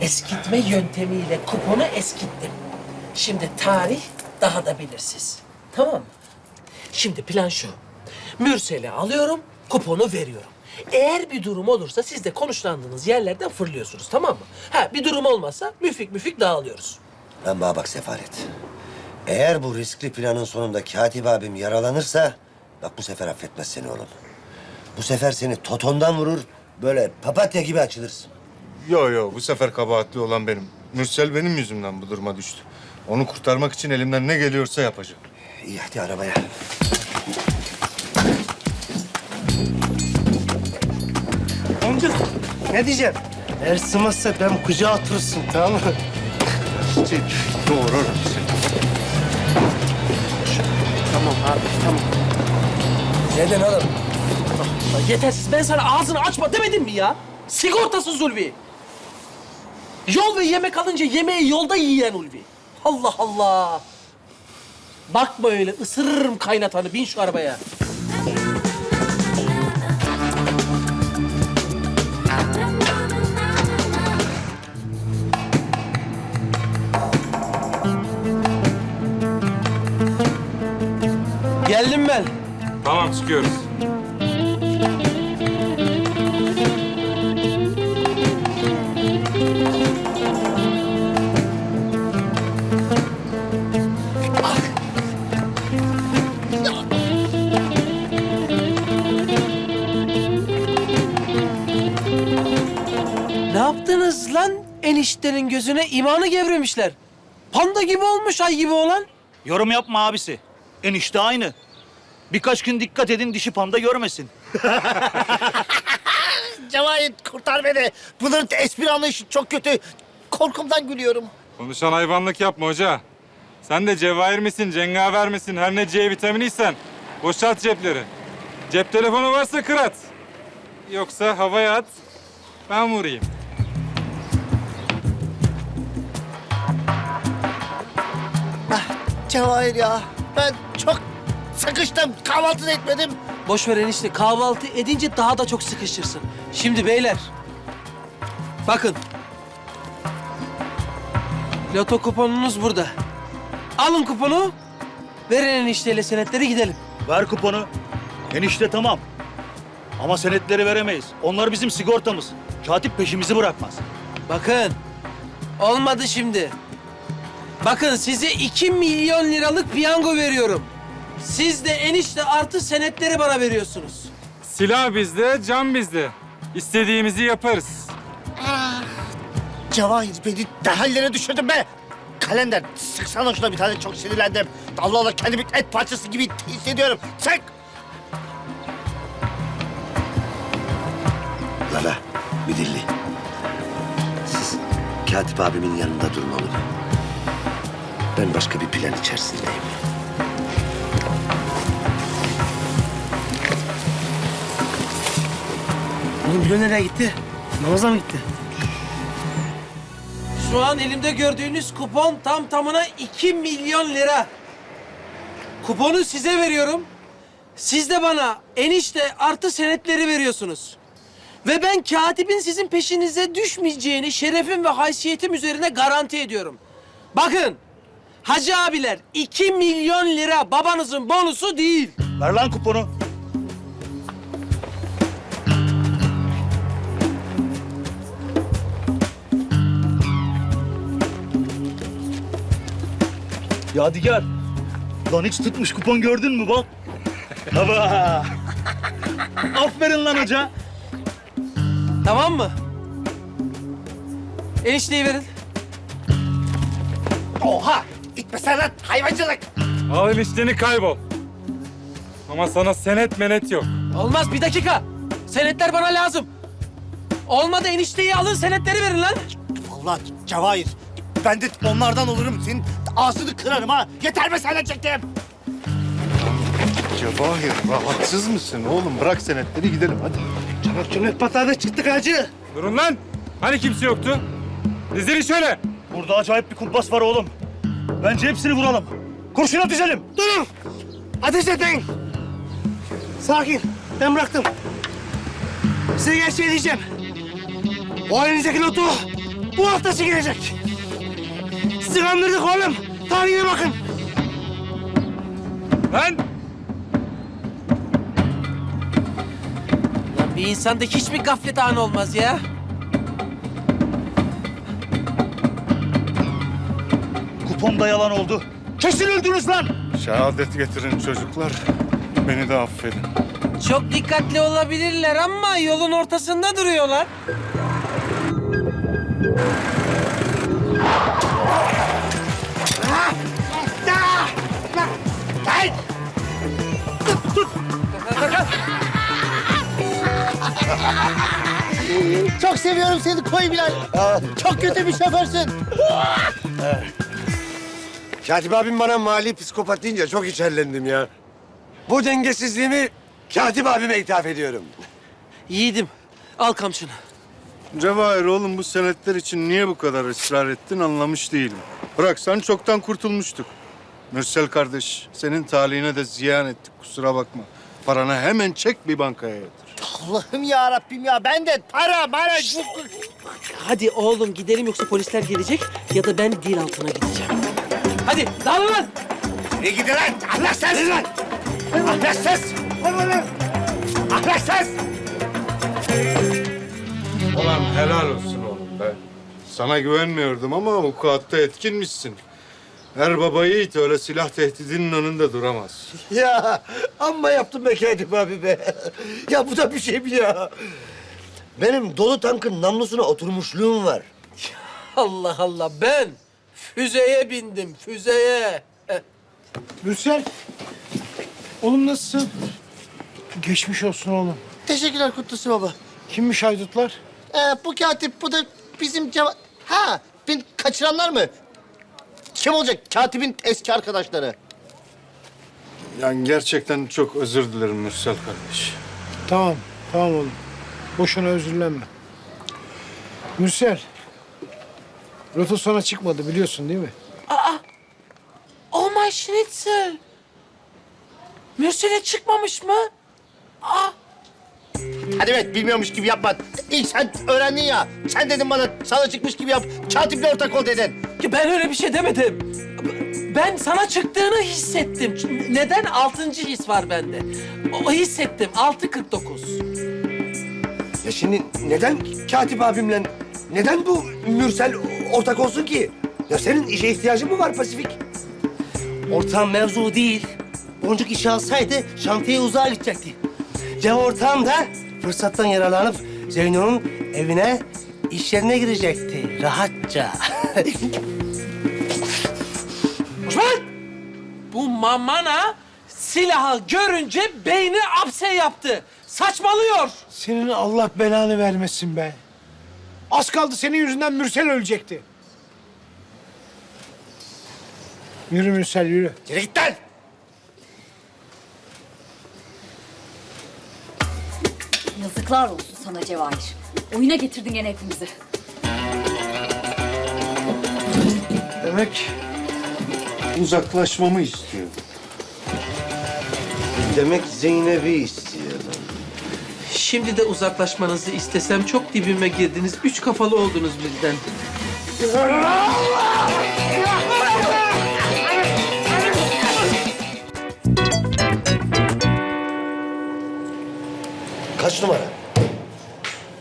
eskitme yöntemiyle kuponu eskittim. Şimdi tarih daha da belirsiz. Tamam mı? Şimdi plan şu. Mürsel'i alıyorum, kuponu veriyorum. Eğer bir durum olursa siz de konuşlandığınız yerlerden fırlıyorsunuz tamam mı? Ha bir durum olmazsa müfik müfik dağılıyoruz. Ben bana bak Sefaret. Eğer bu riskli planın sonunda Katip abim yaralanırsa... ...bak bu sefer affetmez seni oğlum. Bu sefer seni totondan vurur, böyle papatya gibi açılırsın. Yo yo bu sefer kabahatli olan benim. Mürsel benim yüzümden bu duruma düştü. Onu kurtarmak için elimden ne geliyorsa yapacağım. İyi hadi arabaya. Amca ne diyeceğim? Eğer sığmazsa ben kucağa oturursun tamam mı? Doğru. Tamam abi tamam. Neden oğlum? Yetersiz ben sana ağzını açma demedim mi ya? Sigortasız Ulvi. Yol ve yemek alınca yemeği yolda yiyen Ulvi. Allah Allah. Bakma öyle ısırırım kaynatanı bin şu arabaya. Geldim ben. Tamam çıkıyoruz. Ne yaptınız lan? Eniştenin gözüne imanı gevremişler. Panda gibi olmuş ay gibi olan. Yorum yapma abisi. Enişte aynı. Birkaç gün dikkat edin dişi panda görmesin. Cevahit kurtar beni. Bunların espri anlayışı çok kötü. Korkumdan gülüyorum. Konuşan hayvanlık yapma hoca. Sen de cevahir misin, cengaver misin, her ne C vitaminiysen boşalt cepleri. Cep telefonu varsa kır at. Yoksa havaya at, ben vurayım. Cevahir ya ben çok sıkıştım. Kahvaltı da etmedim. Boş ver enişte kahvaltı edince daha da çok sıkışırsın. Şimdi beyler. Bakın. Loto kuponunuz burada. Alın kuponu. Verin enişteyle senetleri gidelim. Ver kuponu. Enişte tamam. Ama senetleri veremeyiz. Onlar bizim sigortamız. Katip peşimizi bırakmaz. Bakın. Olmadı şimdi. Bakın size 2 milyon liralık piyango veriyorum. Siz de enişte artı senetleri bana veriyorsunuz. Silah bizde, can bizde. İstediğimizi yaparız. Cevahir beni derhallere düşürdün be. Kalender sıksana şuna bir tane çok sinirlendim. Allah Allah kendimi et parçası gibi hissediyorum. Sık. Lala, bir dilli. Siz Katip abimin yanında durun oğlum. Ben başka bir plan içerisindeyim. Oğlum Bilo nereye gitti? Namaza mı gitti? Şu an elimde gördüğünüz kupon tam tamına 2 milyon lira. Kuponu size veriyorum. Siz de bana enişte artı senetleri veriyorsunuz. Ve ben katibin sizin peşinize düşmeyeceğini şerefim ve haysiyetim üzerine garanti ediyorum. Bakın hacı abiler 2 milyon lira babanızın bonusu değil. Ver lan kuponu. Yadigar. Lan hiç tutmuş kupon gördün mü bak. Baba. Aferin lan hoca. Tamam mı? Enişteyi verin. Oha! İtmesene lan hayvancılık. Al enişteni kaybol. Ama sana senet menet yok. Olmaz bir dakika. Senetler bana lazım. Olmadı enişteyi alın senetleri verin lan. Vallahi Cevahir ben de onlardan olurum. Senin ağzını kırarım ha. Yeter be sana çektim. Cevahir rahatsız mısın oğlum? Bırak senetleri gidelim hadi. Çabuk cümlet patladı çıktık hacı. Durun lan! Hani kimse yoktu? Dizilin şöyle. Burada acayip bir kumpas var oğlum. Bence hepsini vuralım. Kurşuna dizelim. Durun. Ateş edin. Sakin. Ben bıraktım. Size gerçeği diyeceğim. O elinizdeki notu Bu haftası girecek. Sizi kandırdık oğlum. Tarihine bakın. Lan! Lan bir insanda hiç mi gaflet anı olmaz ya? Da yalan oldu. Kesin öldünüz lan. Şehadet getirin çocuklar. Beni de affedin. Çok dikkatli olabilirler ama yolun ortasında duruyorlar. Çok seviyorum seni koy Bilal. Çok kötü bir şoförsün. Katip abim bana mali psikopat deyince çok içerlendim ya. Bu dengesizliğimi Katip abime ithaf ediyorum. Yiğidim, al kamçını. Cevahir oğlum bu senetler için niye bu kadar ısrar ettin anlamış değilim. Bıraksan çoktan kurtulmuştuk. Mürsel kardeş, senin talihine de ziyan ettik kusura bakma. Paranı hemen çek bir bankaya yatır. Allah'ım ya Rabbim ya. Ben de para, para. Hadi oğlum gidelim yoksa polisler gelecek ya da ben dil altına gideceğim. Hadi dağılın lan. Ne gidiyor lan? Ahlaksız! lan! Ahlaksız! Ahlaksız! Ulan helal olsun oğlum be. Sana güvenmiyordum ama vukuatta etkinmişsin. Her baba yiğit öyle silah tehdidinin önünde duramaz. Ya amma yaptım be Katip abi be. ya bu da bir şey mi ya? Benim dolu tankın namlusuna oturmuşluğum var. Allah Allah ben füzeye bindim füzeye. Eh, Mürsel. Oğlum nasılsın? Geçmiş olsun oğlum. Teşekkürler Kutlusu baba. Kimmiş haydutlar? Ee, bu katip, bu da bizim ceva... Ha, beni kaçıranlar mı? Kim olacak? Katibin eski arkadaşları. Yani gerçekten çok özür dilerim Mürsel kardeş. Tamam, tamam oğlum. Boşuna özürlenme. Mürsel. Sana çıkmadı biliyorsun değil mi? Oh my schnitzel. Mürsel'e çıkmamış mı? Hadi evet, bilmiyormuş gibi yapma. İlk sen öğrendin ya. Sen dedin bana, sana çıkmış gibi yap. Katiple ortak ol dedin. Ki Ben öyle bir şey demedim. Ben sana çıktığını hissettim. Neden? Altıncı his var bende. O hissettim. 6.49. Ya şimdi neden Katip abimle, neden bu Mürsel ortak olsun ki? Ya senin işe ihtiyacın mı var Pasifik? Ortağım mevzu değil. Boncuk işe alsaydı şantiye uzağa gidecekti. Cem ortağım da fırsattan yararlanıp Zeyno'nun evine, iş yerine girecekti rahatça. Osman! Bu mamana silahı görünce beyni apse yaptı. Saçmalıyor. Senin Allah belanı vermesin be. Az kaldı senin yüzünden Mürsel ölecekti. Yürü Mürsel yürü. Yürü git lan. Yazıklar olsun sana Cevahir. Oyuna getirdin gene hepimizi. Demek uzaklaşmamı istiyor. Demek Zeynep'i istiyorum. Şimdi de uzaklaşmanızı istesem çok dibime girdiniz. Üç kafalı oldunuz birden. Kaç numara?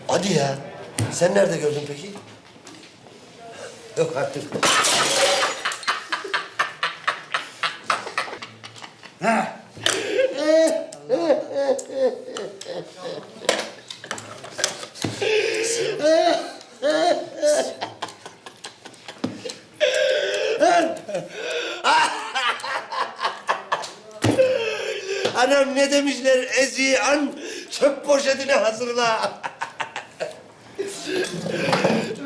Hadi ya. Sen nerede gördün peki? Yok artık. Anam hazırla.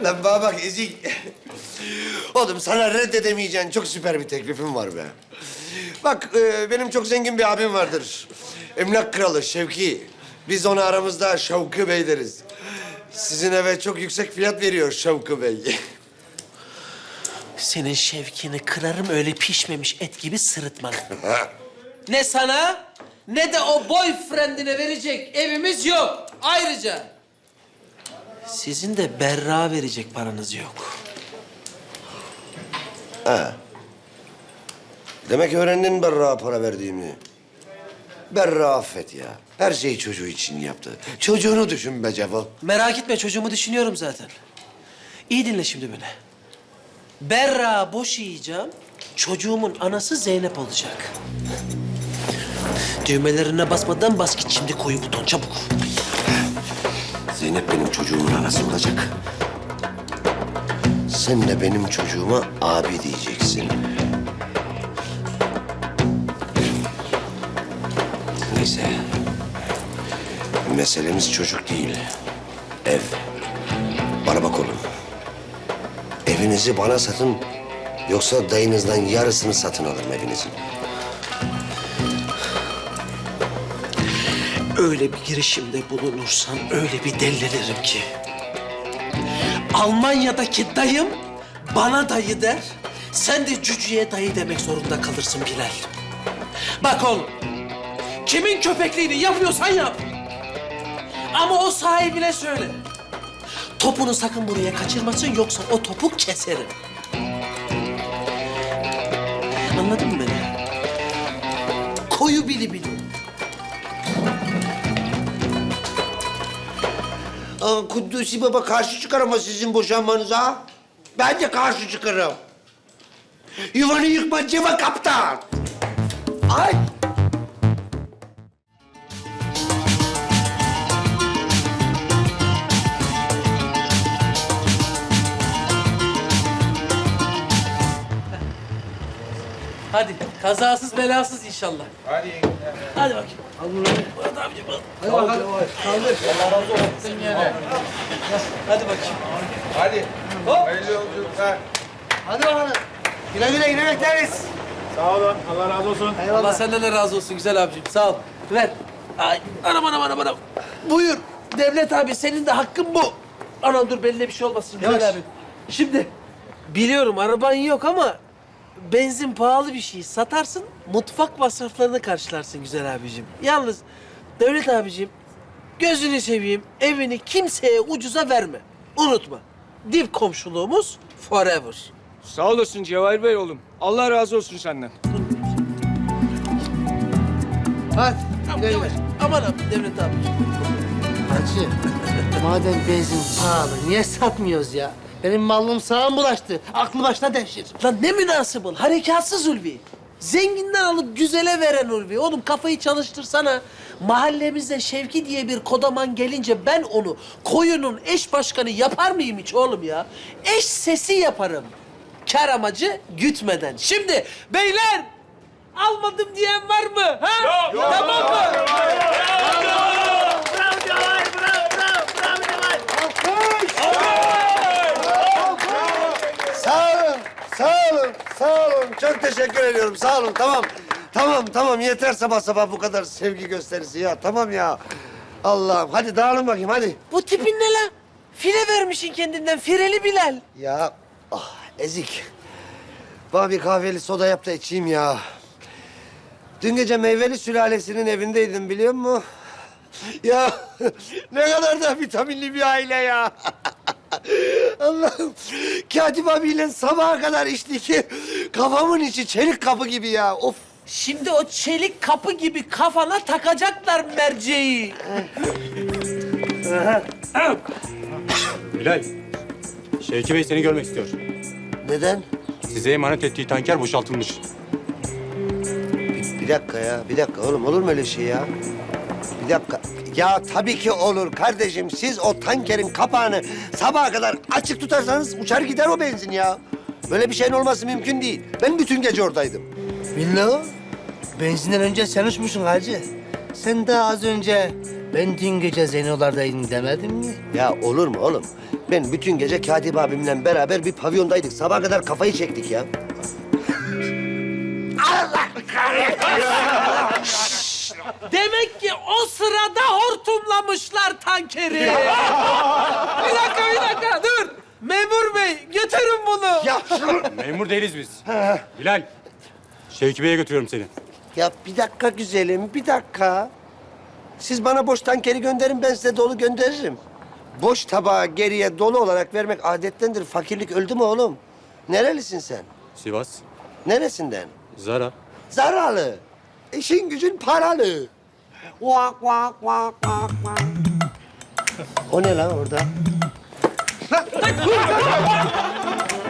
Lan bana bak Ezik. Oğlum sana reddedemeyeceğin çok süper bir teklifim var be. Bak e, benim çok zengin bir abim vardır. Emlak kralı Şevki. Biz ona aramızda Şevki Bey deriz. Sizin eve çok yüksek fiyat veriyor Şevki Bey. Senin şevkini kırarım öyle pişmemiş et gibi sırıtma. ne sana ne de o boyfriendine verecek evimiz yok. Ayrıca Sizin de berra verecek paranız yok. Demek öğrendin Berra para verdiğimi. Berra affet ya. Her şeyi çocuğu için yaptı. Çocuğunu düşün be Cemal. Merak etme çocuğumu düşünüyorum zaten. İyi dinle şimdi beni. Berra boşayacağım. Çocuğumun anası Zeynep olacak. Düğmelerine basmadan bas git şimdi koyu buton çabuk. Zeynep benim çocuğumun anası olacak. Sen de benim çocuğuma abi diyeceksin. Neyse. Meselemiz çocuk değil. Ev. Bana bak oğlum. Evinizi bana satın. Yoksa dayınızdan yarısını satın alırım evinizin. Öyle bir girişimde bulunursam öyle bir deliririm ki. Almanya'daki dayım bana dayı der. Sen de cücüye dayı demek zorunda kalırsın Bilal. Bak oğlum. Kimin köpekliğini yapıyorsan yap. Ama o sahibine söyle. Topunu sakın buraya kaçırmasın yoksa o topu keserim. Anladın mı beni? Koyu bili bili. Aa, baba karşı çıkar ama sizin boşanmanıza. Ben de karşı çıkarım. Yuvanı yıkma Ceva kaptan. Ay. Kazasız belasız inşallah. Hadi Hadi bakayım. Murat abicim al. Hadi bakalım. Kaldır. Allah razı olsun. Hadi bakayım. Hadi. Hop. Hayırlı yolculuklar. Hadi bakalım. Güle güle yine bekleriz. Sağ olun. Allah razı olsun. Allah senden de razı olsun güzel abicim. Sağ ol. Ver. Ay anam anam anam anam. Buyur. Devlet abi senin de hakkın bu. Anam dur belli bir şey olmasın güzel Yavaş. abi. Şimdi biliyorum araban yok ama benzin pahalı bir şey. Satarsın mutfak masraflarını karşılarsın güzel abicim. Yalnız Devlet abicim gözünü seveyim evini kimseye ucuza verme. Unutma. Dip komşuluğumuz forever. Sağ olasın Cevahir Bey oğlum. Allah razı olsun senden. Hadi. Aman, Güle yavaş. güle. Aman abi Devlet abicim. Hacı, madem benzin pahalı, niye satmıyoruz ya? Benim malım sağım bulaştı. Aklı başına devşir. Lan ne münasebıl, harekatsız Ulvi. Zenginden alıp güzele veren Ulvi. Oğlum kafayı çalıştırsana. Mahallemizde Şevki diye bir kodaman gelince ben onu koyunun eş başkanı yapar mıyım hiç oğlum ya? Eş sesi yaparım. Kar amacı gütmeden. Şimdi beyler almadım diyen var mı? Ha? Yok. Tamam mı? Sağ sağ olun. Çok teşekkür ediyorum. Sağ olun. Tamam. Tamam, tamam. Yeter sabah sabah bu kadar sevgi gösterisi ya. Tamam ya. Allah'ım. Hadi dağılın bakayım hadi. Bu tipin ne lan? File vermişsin kendinden. Fireli Bilal. Ya ah ezik. Bana bir kahveli soda yap da içeyim ya. Dün gece meyveli sülalesinin evindeydim biliyor musun? Ya ne kadar da vitaminli bir aile ya. Allah'ım. Katip abiyle sabaha kadar içti ki kafamın içi çelik kapı gibi ya. Of. Şimdi o çelik kapı gibi kafana takacaklar merceği. Bilal, Şevki Bey seni görmek istiyor. Neden? Size emanet ettiği tanker boşaltılmış. Bir, bir dakika ya, bir dakika oğlum olur mu öyle şey ya? Bir dakika. Ya tabii ki olur kardeşim. Siz o tankerin kapağını sabaha kadar açık tutarsanız uçar gider o benzin ya. Böyle bir şeyin olması mümkün değil. Ben bütün gece oradaydım. Billo, benzinden önce sen uçmuşsun hacı. Sen daha az önce ben dün gece Zeynolardaydım demedin mi? Ya olur mu oğlum? Ben bütün gece Katip abimle beraber bir pavyondaydık. Sabaha kadar kafayı çektik ya. Demek ki o sırada hortumlamışlar tankeri. bir dakika, bir dakika, dur. Memur bey, götürün bunu. Ya şunu... Memur değiliz biz. Bilal, Şevki Bey'e götürüyorum seni. Ya bir dakika güzelim, bir dakika. Siz bana boş tankeri gönderin, ben size dolu gönderirim. boş tabağı geriye dolu olarak vermek adettendir. Fakirlik öldü mü oğlum? Nerelisin sen? Sivas. Neresinden? Zara. Zaralı. İşin gücün paralı. Vak vak vak vak vak. O ne lan orada?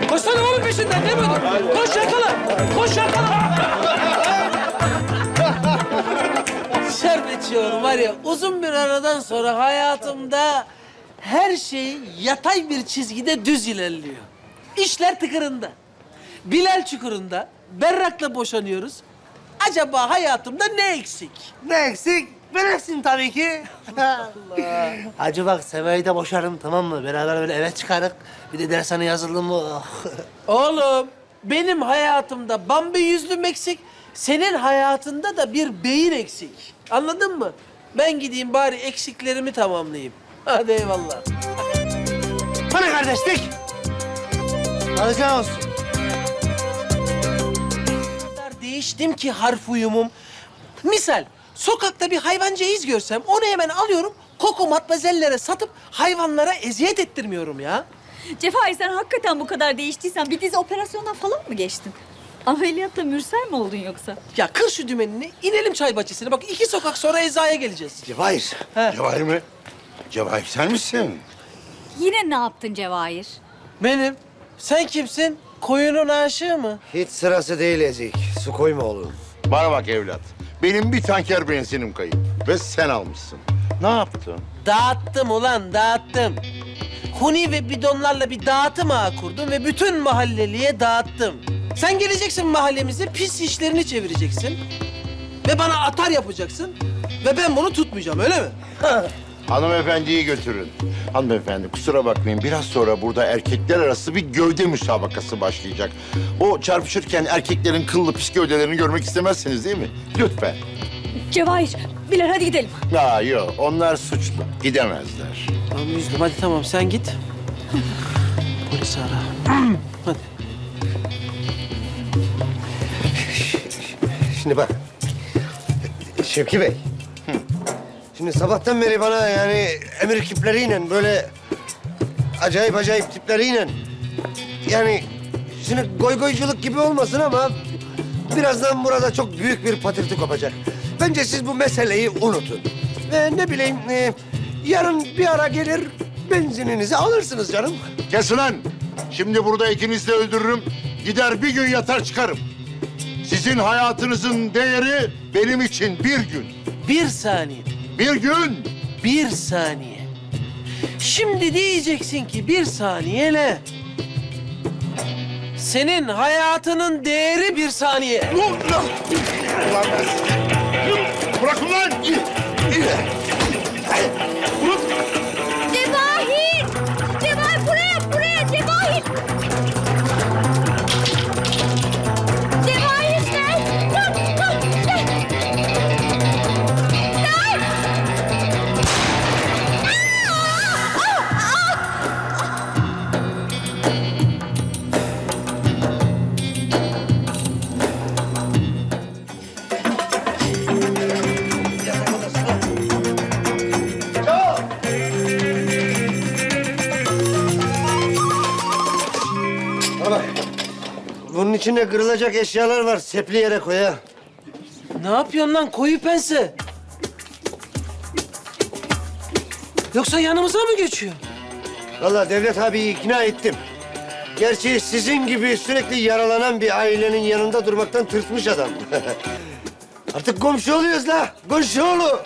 Koşsana oğlum peşinden ne böyle? Koş yakala. Koş yakala. Şerbetçi oğlum var ya uzun bir aradan sonra hayatımda her şey yatay bir çizgide düz ilerliyor. İşler tıkırında. Bilal çukurunda. Berrak'la boşanıyoruz. Acaba hayatımda ne eksik? Ne eksik? Eksim tabii ki. Hacı bak Semer'i de boşarım tamam mı? Beraber böyle eve çıkarık. Bir de dershane yazıldım mı? Oğlum benim hayatımda bambi yüzlüm eksik. Senin hayatında da bir beyin eksik. Anladın mı? Ben gideyim bari eksiklerimi tamamlayayım. Hadi eyvallah. Hani kardeşlik? Alacağın olsun. Değiştim ki harf uyumum. Misal sokakta bir hayvancı iz görsem onu hemen alıyorum. Koko matmazellere satıp hayvanlara eziyet ettirmiyorum ya. Cevahir sen hakikaten bu kadar değiştiysen bir dizi operasyondan falan mı geçtin? Ameliyatta mürsel mi oldun yoksa? Ya kır şu dümenini, inelim çay bahçesine. Bak iki sokak sonra eczaya geleceğiz. Cevahir. He. Cevahir mi? Cevahir sen misin? Yine ne yaptın Cevahir? Benim. Sen kimsin? Koyunun aşığı mı? Hiç sırası değil Ezik. Su koyma oğlum. Bana bak evlat. Benim bir tanker benzinim kayıp. Ve sen almışsın. Ne yaptın? Dağıttım ulan, dağıttım. Huni ve bidonlarla bir dağıtım ağı kurdum ve bütün mahalleliye dağıttım. Sen geleceksin mahallemize, pis işlerini çevireceksin. Ve bana atar yapacaksın. Ve ben bunu tutmayacağım, öyle mi? Hanımefendiyi götürün. Hanımefendi kusura bakmayın. Biraz sonra burada erkekler arası bir gövde müsabakası başlayacak. O çarpışırken erkeklerin kıllı pis gövdelerini görmek istemezsiniz değil mi? Lütfen. Cevahir, Bilal hadi gidelim. Ya yok onlar suçlu. Gidemezler. Tamam yüzdüm, hadi tamam sen git. Polisi ara. hadi. Şimdi bak. Şevki Bey. Şimdi sabahtan beri bana yani emir kipleriyle böyle acayip acayip tipleriyle yani şimdi goygoyculuk gibi olmasın ama birazdan burada çok büyük bir patırtı kopacak. Bence siz bu meseleyi unutun. Ve ne bileyim e, yarın bir ara gelir benzininizi alırsınız canım. Kes ulan. Şimdi burada ikinizi de öldürürüm. Gider bir gün yatar çıkarım. Sizin hayatınızın değeri benim için bir gün. Bir saniye, Bir gün. bir saniye. Şimdi diyeceksin ki bir saniye ne? Senin hayatının değeri bir saniye. Bırakın lan! Bunun içinde kırılacak eşyalar var. Sepli yere koy ha. Ne yapıyorsun lan koyu pense? Yoksa yanımıza mı geçiyor? Vallahi Devlet abiyi ikna ettim. Gerçi sizin gibi sürekli yaralanan bir ailenin yanında durmaktan tırsmış adam. Artık komşu oluyoruz la. Komşu oğlu.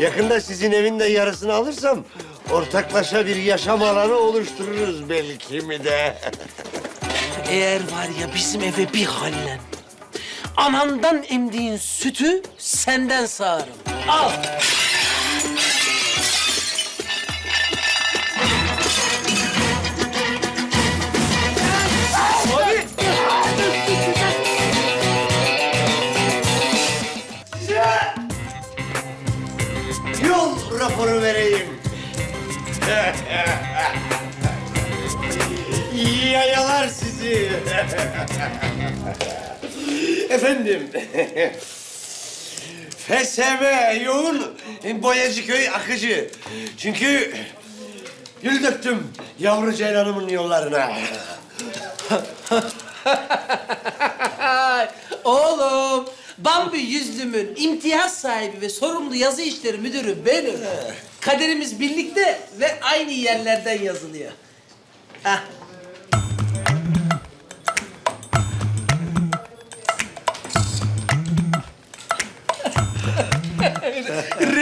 Yakında sizin evin de yarısını alırsam ortaklaşa bir yaşam alanı oluştururuz belki mi de. Eğer var ya bizim eve bir hallen. Anandan emdiğin sütü senden sağarım. Al. Yol raporu vereyim. Yayalar sizi. Efendim. FSM yoğun, Boyacıköy akıcı. Çünkü gül döktüm yavru ceylanımın yollarına. Oğlum, Bambi yüzlümün imtiyaz sahibi ve sorumlu yazı işleri müdürü benim. Kaderimiz birlikte ve aynı yerlerden yazılıyor. Hah.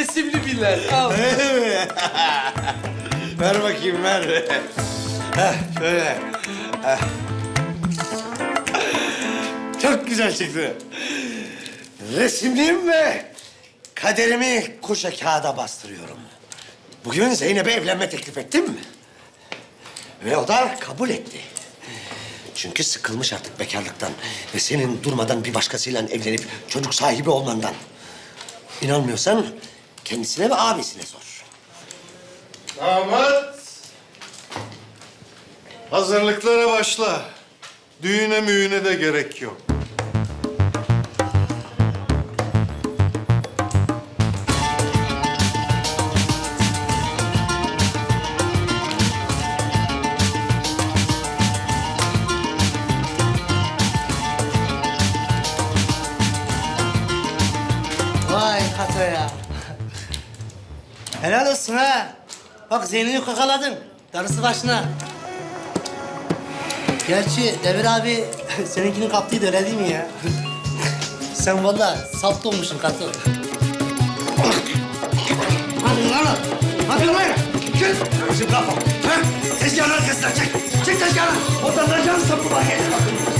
Resimli Bilal. Al. ver bakayım ver. Heh, şöyle. Çok güzel çıktı. Resimliyim ve kaderimi kuşa kağıda bastırıyorum. Bugün Zeynep'e evlenme teklif ettim. Ve o da kabul etti. Çünkü sıkılmış artık bekarlıktan ve senin durmadan bir başkasıyla evlenip çocuk sahibi olmandan. İnanmıyorsan kendisine ve abisine sor. Damat. Hazırlıklara başla. Düğüne müğüne de gerek yok. Vay Kato ya. Helal olsun ha. Bak Zeyno'yu kakaladın. Darısı başına. Gerçi Demir abi seninkini kaptıydı öyle değil mi ya? Sen vallahi salt olmuşsun Kato. Hadi lan! Hadi lan! Çık! Bizim kafa! Ha? Tezgahın arkasına çek! Çek tezgahını! Oradan da can sapı var. Bakın.